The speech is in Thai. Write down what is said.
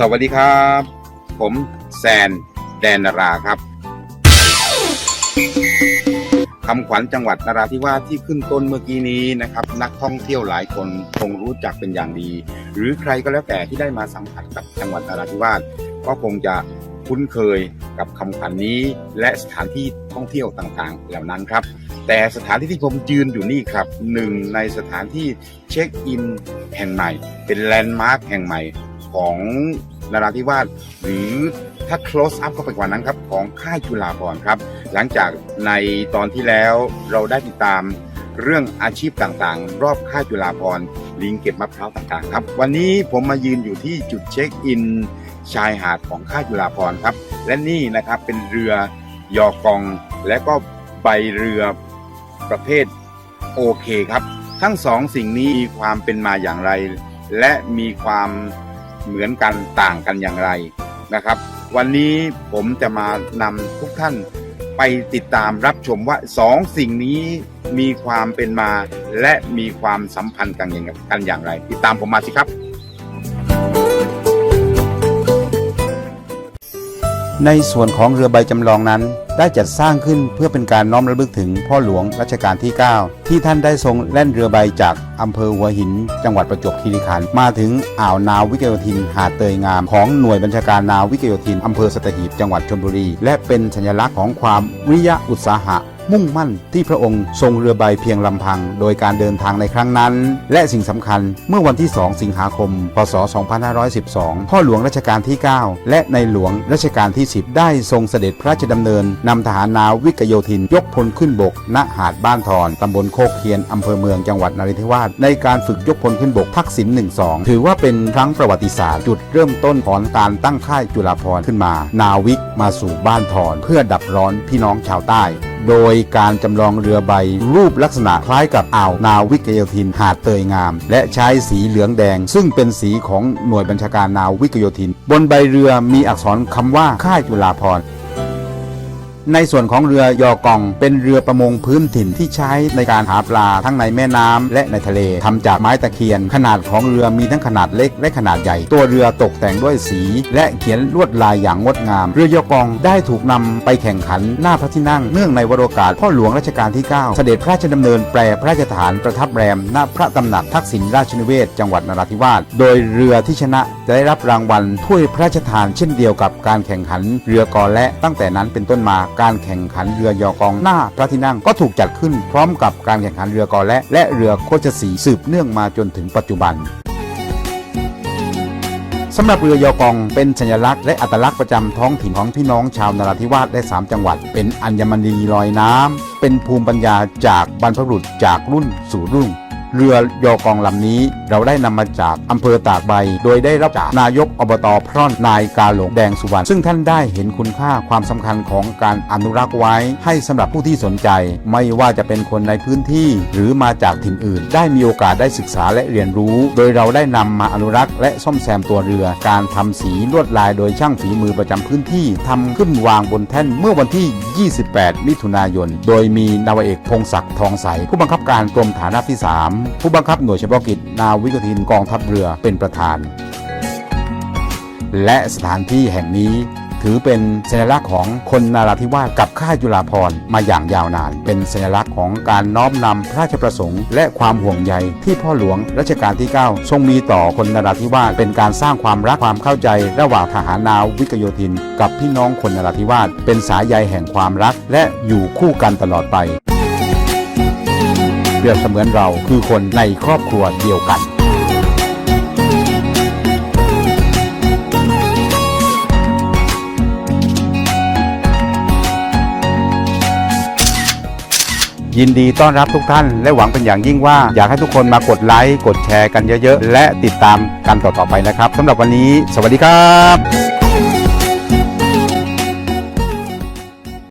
สวัสดีครับ ผมแซนแดนนาราครับคำขวัญจังหวัดนราธิวาสที่ขึ้นต้นเมื่อกี้นี้นะครับ นักท่องเที่ยวหลายคนคงรู้จักเป็นอย่างดี หรือใครก็แล้วแต่ที่ได้มาสัมผัสกับจังหวัดนราธิวาสก็คงจะคุ้นเคยกับคำขวัญนนี้ และสถานที่ท่องเที่ยวต่างๆ เหล่านั้นครับ แต่สถานที่ที่ผมยืนอยู่นี่ครับหนึ่งในสถานที่เช็คอินแห่งใหม่ เป็นแลนด์มาร์คแห่งใหม่ของ นราธิวาสหรือถ้า close up เข้าไปกว่านั้นครับของค่ายจุฬาภรณ์ครับ หลังจากในตอนที่แล้วเราได้ติดตามเรื่องอาชีพต่างๆ รอบค่ายจุฬาภรณ์ลิงเก็บมะพร้าวต่างๆครับ วันนี้ผมมายืนอยู่ที่จุดเช็คอินชายหาดของค่ายจุฬาภรณ์ครับ และนี่นะครับเป็นเรือยอกอง และก็ใบเรือประเภทโอเคครับ ทั้งสองสิ่งนี้มีความเป็นมาอย่างไร และมีความ เหมือนกันต่างกันอย่างไรนะครับ วันนี้ผมจะมานำทุกท่านไปติดตามรับชมว่าสองสิ่งนี้มีความเป็นมา และมีความสัมพันธ์กันอย่างกันอย่างไร ติดตามผมมาสิครับ ในส่วนของเรือใบจำลองนั้น ได้จัดสร้างขึ้นเพื่อเป็นการน้อมระลึกถึงพ่อหลวงรัชกาลที่ 9 ที่ท่านได้ทรงแล่นเรือใบจากอำเภอหัวหิน จังหวัดประจวบคีรีขันธ์มาถึงอ่าวนาวิกโยธิน หาดเตยงามของหน่วยบัญชาการนาวิกโยธินอำเภอสตหีบจังหวัดชลบุรี และเป็นสัญลักษณ์ของความวิริยะอุตสาหะ มุ่งมั่นที่พระองค์ทรงเรือใบเพียงลำพัง โดยการเดินทางในครั้งนั้น และสิ่งสำคัญเมื่อวันที่ 2 สิงหาคม พศ 2512 พ่อหลวงรัชกาลที่ 9 และในหลวงรัชกาลที่ 10 ได้ทรงเสด็จพระราชดำเนินนำทหารนาวิกโยธินยกพลขึ้นบก ณ หาดบ้านทอนตำบลโคกเคียนอำเภอเมืองจังหวัดนราธิวาสในการฝึกยกพลขึ้นบกทักษิณ12 ถือว่าเป็นครั้งประวัติศาสตร์จุดเริ่มต้นของการตั้งค่ายจุฬาภรณ์ขึ้นมา นาวิกมาสู่บ้านทอนเพื่อดับร้อนพี่น้องชาวใต้โดยการจำลองเรือใบ รูปลักษณะคล้ายกับอ่าวนาวิกโยธินหาดเตยงาม และใช้สีเหลืองแดง ซึ่งเป็นสีของหน่วยบัญชาการนาวิกโยธิน บนใบเรือมีอักษรคำว่าค่ายจุฬาพร ในส่วนของเรือยอกอง เป็นเรือประมงพื้นถิ่นที่ใช้ในการหาปลาทั้งในแม่น้ำและในทะเลทำจากไม้ตะเคียน ขนาดของเรือมีทั้งขนาดเล็กและขนาดใหญ่ ตัวเรือตกแต่งด้วยสี และเขียนลวดลายอย่างงดงาม เรือยอกองได้ถูกนำไปแข่งขันหน้าพระที่นั่งเนื่องในวโรกาสพ่อหลวงรัชกาลที่ 9 เสด็จพระราชดำเนินแปรพระราชฐานประทับแรมณพระตำหนักทักษิณราชนิเวศจังหวัดนราธิวาสโดยเรือที่ชนะจะได้รับรางวัลถ้วยพระราชทานเช่นเดียวกับการแข่งขันเรือกอและตั้งแต่นั้นเป็นต้นมาการแข่งขันเรือยอกองหน้าพระที่นั่งก็ถูกจัดขึ้นพร้อมกับการแข่งขันเรือกอและ และเรือโคชสีสืบเนื่องมาจนถึงปัจจุบันสำหรับเรือยอกองเป็นสัญลักษณ์และอัตลักษณ์ประจำท้องถิ่นของพี่น้องชาวนราธิวาสได้ 3 จังหวัด เป็นอัญมณีลอยน้ำเป็นภูมิปัญญาจากบรรพบุรุษจากรุ่นสู่รุ่น เรือยอกองลำนี้ เราได้นำมาจากอำเภอตากใบ โดยได้รับจากนายกอบตพร่อนนายกาหลงแดงสุวรรณซึ่งท่านได้เห็นคุณค่าความสำคัญของการอนุรักษ์ไว้ ให้สำหรับผู้ที่สนใจ ไม่ว่าจะเป็นคนในพื้นที่ หรือมาจากถิ่นอื่น ได้มีโอกาสได้ศึกษาและเรียนรู้ โดยเราได้นำมาอนุรักษ์ และซ่อมแซมตัวเรือ การทำสีลวดลายโดยช่างฝีมือประจำพื้นที่ทำขึ้นวางบนแท่นเมื่อวันที่ 28 มิถุนายน โดยมีนาวเอกพงศักดิ์ทองใสผู้บังคับการกรมฐานาที่ 3ผู้บังคับหน่วยเฉพาะกิจนาวิกโยธินกองทัพเรือเป็นประธาน และสถานที่แห่งนี้ถือเป็นสัญลักษณ์ของคนนาราธิวาสกับค่าจุฬาภรณ์มาอย่างยาวนาน เป็นสัญลักษณ์ของการน้อมนำพระราชประสงค์ และความห่วงใยที่พ่อหลวงรัชกาลที่ 9 ทรงมีต่อคนนาราธิวาสเป็นการสร้างความรักความเข้าใจ ระหว่างทหารนาวิกโยธิน กับพี่น้องคนนาราธิวาสเป็นสายใยแห่งความรัก และอยู่คู่กันตลอดไป รียบเสมือนเราคือคนในครอบครัวเดียวกันยินดีต้อนรับทุกท่านและหวังเป็นอย่างยิ่งว่า อยากให้ทุกคนมากดไลค์ กดแชร์กันเยอะๆ และติดตามกันต่อๆไปนะครับสำหรับวันนี้ สวัสดีครับ